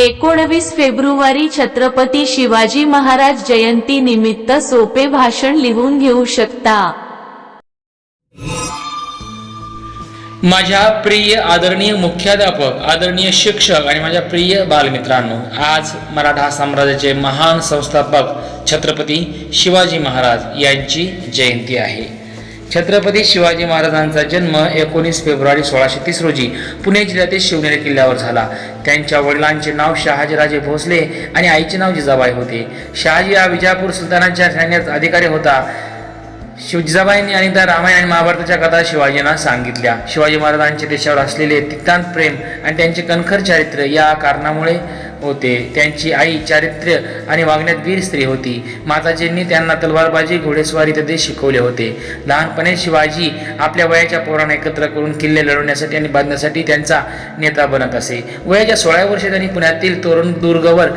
एकोणवीस फेब्रुवारी छत्रपती शिवाजी महाराज जयंती निमित्त सोपे भाषण लिहून घेऊ शकता. माझ्या प्रिय आदरणीय मुख्याध्यापक आदरणीय शिक्षक आणि माझ्या प्रिय बालमित्रांनो आज मराठा साम्राज्याचे महान संस्थापक छत्रपती शिवाजी महाराज यांची जयंती आहे. छत्रपती शिवाजी महाराजांचा जन्म एकोणीस फेब्रुवारी सोळाशे तीस रोजी पुणे जिल्ह्यातील शिवनेरी किल्ल्यावर झाला. त्यांच्या वडिलांचे नाव शहाजीराजे भोसले आणि आईचे नाव जिजाबाई होते. शहाजी हा विजापूर सुलतानाच्या सैन्यात अधिकारी होता. शिव जिजाबाईंनी अनेकदा रामायण आणि महाभारताच्या कथा शिवाजींना सांगितल्या. शिवाजी महाराजांचे देशावर असलेले तिक्तांत प्रेम आणि त्यांचे कणखर चारित्र्य या कारणामुळे होते. त्यांची आई चारित्र्य आणि वागण्यात वीर स्त्री होती. माताजींनी त्यांना तलवारबाजी घोडेस्वारी इत्यादी शिकवले होते. लहानपणे शिवाजी आपल्या वयाच्या पोरांना एकत्र करून किल्ले लढवण्यासाठी आणि बांधण्यासाठी त्यांचा नेता बनत असे. वयाच्या सोळा वर्षी त्यांनी पुण्यातील तोरण दुर्गवर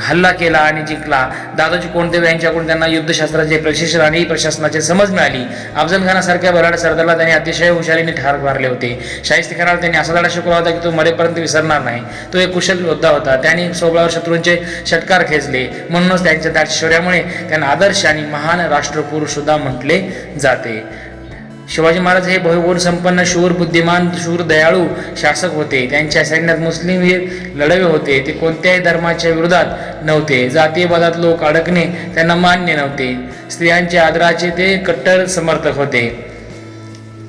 हल्ला केला आणि जिंकला. दादाजी कोणदेव यांच्याकडून त्यांना युद्धशास्त्राचे प्रशिक्षण आणि प्रशासनाची समज मिळाली? अफजल खानासारख्या बराड सरदारला त्यांनी अतिशय हुशारीने ठार मारले होते. शाहिस्ती खानाला त्यांनी असा धडा शिकवला होता की तो मरेपर्यंत विसरणार नाही. तो एक कुशल योद्धा होता. त्यांनी सोबळावर शत्रूंचे षटकार खेचले. म्हणूनच त्यांच्या दाटश्वर्यामुळे त्यांना आदर्श आणि महान राष्ट्रपुरुष सुद्धा म्हटले जाते. शिवाजी महाराज हे बहुगुण संपन्न शूर बुद्धिमान शूर दयाळू शासक होते. त्यांच्या सैन्यात मुस्लिम वीर लढवे होते. ते कोणत्याही धर्माच्या विरोधात नव्हते. जातीयवादात लोक अडकणे त्यांना मान्य नव्हते. स्त्रियांच्या आदराचे ते कट्टर समर्थक होते.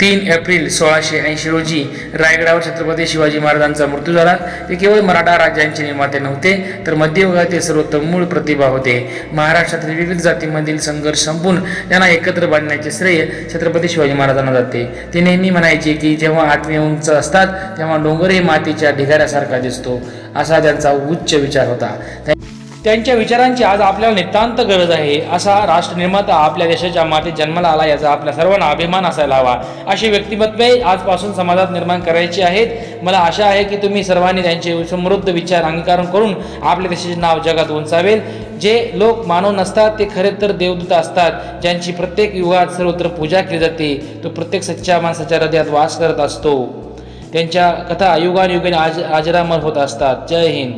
तीन एप्रिल सोळाशे ऐंशी रोजी रायगडावर छत्रपती शिवाजी महाराजांचा मृत्यू झाला. ते केवळ मराठा राज्यांचे निर्माते नव्हते तर मध्ययुगातील सर्वोत्तम मूळ प्रतिभा होते. महाराष्ट्रातील विविध जातीमधील संघर्ष संपून त्यांना एकत्र बांधण्याचे श्रेय छत्रपती शिवाजी महाराजांना जाते. ते नेहमी म्हणायचे की जेव्हा आठवे उंच असतात तेव्हा डोंगरही मातीच्या ढिगाऱ्यासारखा दिसतो असा त्यांचा उच्च विचार होता. त्या- त्यांच्या विचारांची आज आपल्याला नितांत गरज आहे. असा राष्ट्रनिर्माता आपल्या देशाच्या मातीत जन्माला आला याचा आपल्या सर्वांना अभिमान असायला हवा. अशी व्यक्तिमत्वे आजपासून समाजात निर्माण करायची आहेत. मला आशा आहे की तुम्ही सर्वांनी त्यांचे समृद्ध विचार अंगीकारण करून आपल्या देशाचे नाव जगात उंचावेल. जे लोक मानव नसतात ते खरे तर देवदूत असतात. ज्यांची प्रत्येक युगात सर्वत्र पूजा केली जाते तो प्रत्येक सच्च्या माणसाच्या हृदयात वास करत असतो. त्यांच्या कथा युगानुयुगाने आज आजरामर होत असतात. जय हिंद.